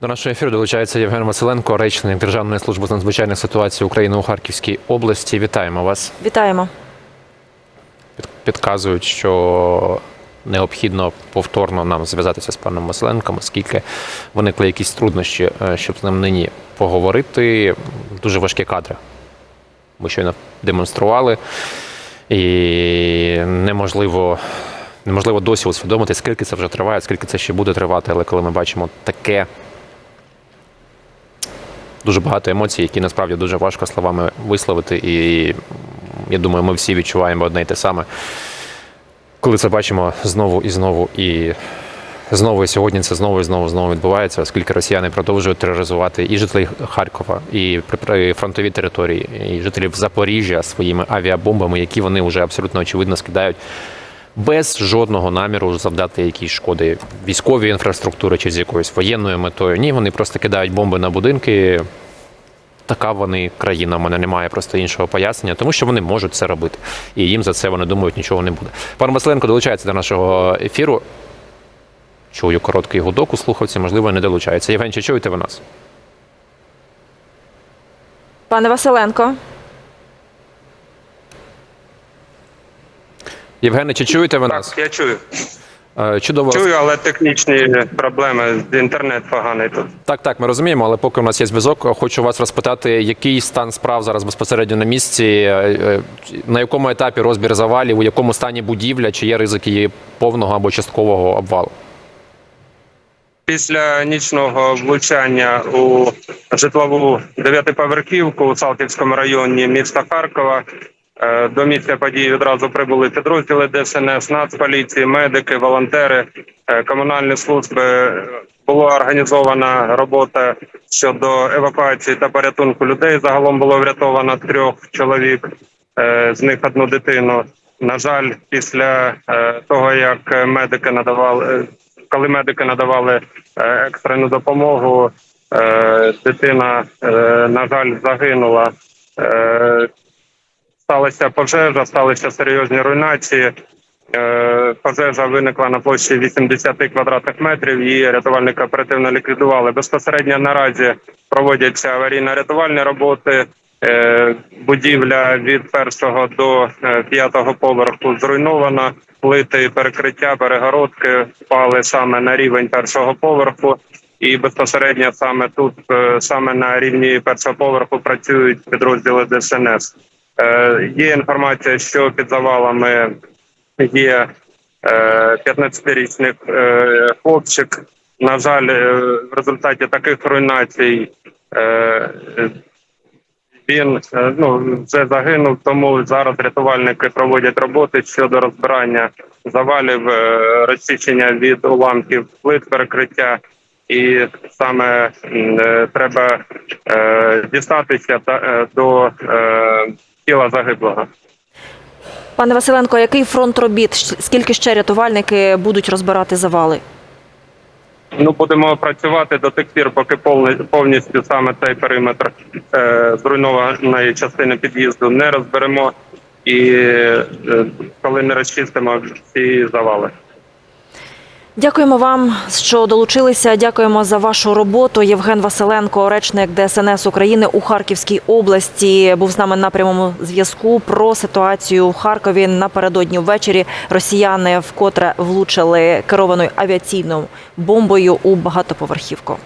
До нашого ефіру долучається Євген Василенко, речник Державної служби з надзвичайних ситуацій України у Харківській області. Вітаємо вас. Вітаємо. Підказують, що необхідно повторно нам зв'язатися з паном Василенком, оскільки виникли якісь труднощі, е, щоб з ним нині поговорити. Дуже важкі кадри. Ми щойно демонстрували, і неможливо. Неможливо досі усвідомити, скільки це вже триває, скільки це ще буде тривати, але коли ми бачимо таке дуже багато емоцій, які насправді дуже важко словами висловити. І я думаю, ми всі відчуваємо одне й те саме. Коли це бачимо знову і знову, і знову і сьогодні це знову і знову знову відбувається, оскільки росіяни продовжують тероризувати і жителів Харкова, і при території, і жителів Запоріжжя своїми авіабомбами, які вони вже абсолютно очевидно скидають. Без жодного наміру завдати якісь шкоди військовій інфраструктури чи з якоюсь воєнною метою. Ні, вони просто кидають бомби на будинки. Така вони країна. У мене немає просто іншого пояснення, тому що вони можуть це робити. І їм за це вони думають, нічого не буде. Пан Василенко долучається до нашого ефіру. Чую короткий гудок у слухавці, можливо, не долучається. Євген, чи чуєте ви нас? Пане Василенко, Євгене, чи чуєте ви нас? Так, я чую. Е, Чудово. Чую, але технічні проблеми. Інтернет поганий тут. Так, так, ми розуміємо, але поки у нас є зв'язок, хочу вас розпитати, який стан справ зараз безпосередньо на місці, е, е, на якому етапі розбір завалів, у якому стані будівля, чи є ризики її повного або часткового обвалу? Після нічного влучання у житлову дев'ятиповерхівку у Салтівському районі міста Харкова до місця події відразу прибули підрозділи ДСНС, Нацполіції, медики, волонтери, е, комунальні служби. Була організована робота щодо евакуації та порятунку людей. Загалом було врятовано трьох чоловік, е, з них одну дитину. На жаль, після е, того як медики надавали, е, коли медики надавали е, екстрену допомогу, е, дитина, е, на жаль, загинула. Сталася пожежа, сталися серйозні руйнації. Е, Пожежа виникла на площі 80 квадратних метрів. Її рятувальники оперативно ліквідували. Безпосередньо наразі проводяться аварійно-рятувальні роботи. Е, Будівля від першого до е, п'ятого поверху зруйнована. Плити перекриття, перегородки впали саме на рівень першого поверху. І безпосередньо саме тут, саме на рівні першого поверху, працюють підрозділи ДСНС. Е, Є інформація, що під завалами є е, 15-річний е, хлопчик. На жаль, е, в результаті таких руйнацій е, він е, ну вже загинув. Тому зараз рятувальники проводять роботи щодо розбирання завалів, е, розчищення від уламків плит перекриття. І саме е, треба е, дістатися та, е, до е, тіла загиблого. пане Василенко, який фронт робіт? Скільки ще рятувальники будуть розбирати завали? Ну, будемо працювати до тих пір, поки повністю саме цей периметр е, зруйнованої частини під'їзду не розберемо і е, коли не розчистимо всі завали. Дякуємо вам, що долучилися. Дякуємо за вашу роботу. Євген Василенко, речник ДСНС України у Харківській області, був з нами на прямому зв'язку про ситуацію в Харкові. Напередодні ввечері росіяни вкотре влучили керованою авіаційною бомбою у багатоповерхівку.